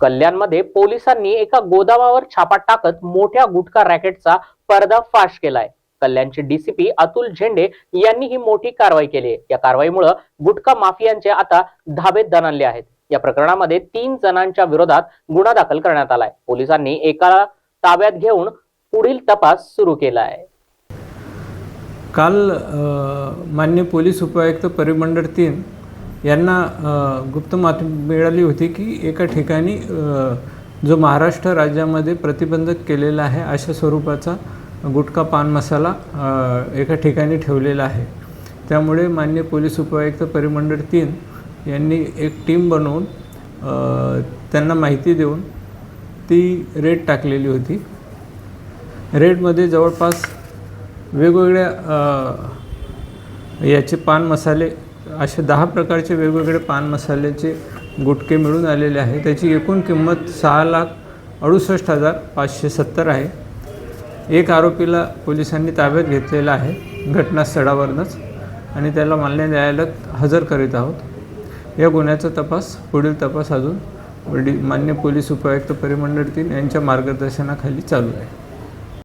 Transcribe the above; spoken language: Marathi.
कल्याणमध्ये पोलिसांनी एका गोदामावर छापा टाकत मोठ्या गुटखा रॅकेटचा पर्दाफाश केलाय. कल्याणचे डीसीपी अतुल झेंडे यांनी ही मोठी कारवाई केली आहे. या कारवाईमुळे गुटखा माफियांचे आता धाबेत दणाणले आहेत. या प्रकरणामध्ये तीन जणांच्या विरोधात गुन्हा दाखल करण्यात आलाय. पोलिसांनी एकाला ताब्यात घेऊन पुढील तपास सुरू केला आहे काल मान्य पोलीस उपायुक्त परिमंडळ तीन यांना गुप्त माहिती मिळाली होती की एका ठिकाणी जो महाराष्ट्र राज्यामध्ये प्रतिबंधक केलेला आहे अशा स्वरूपाचा गुटखा पान मसाला एका ठिकाणी ठेवलेला आहे. त्यामुळे मान्य पोलीस उपायुक्त परिमंडळ तीन यांनी एक टीम बनवून त्यांना माहिती देऊन ती रेड टाकलेली होती. रेडमध्ये जवळपास वेगवेगळ्या याचे पान मसाले असे दहा प्रकारचे वेगवेगळे पान मसाल्याचे गुटके मिळून आलेले आहे त्याची एकूण किंमत सहा लाख अडुसष्ट हजार पाचशे सत्तर आहे. एक आरोपीला पोलिसांनी ताब्यात घेतलेला आहे घटनास्थळावरनंच आणि त्याला मान्य न्यायालयात हजर करीत आहोत. या गुन्ह्याचा तपास पुढील तपास अजून वडील मान्य पोलीस उपायुक्त परिमंडळ तीन यांच्या मार्गदर्शनाखाली चालू आहे.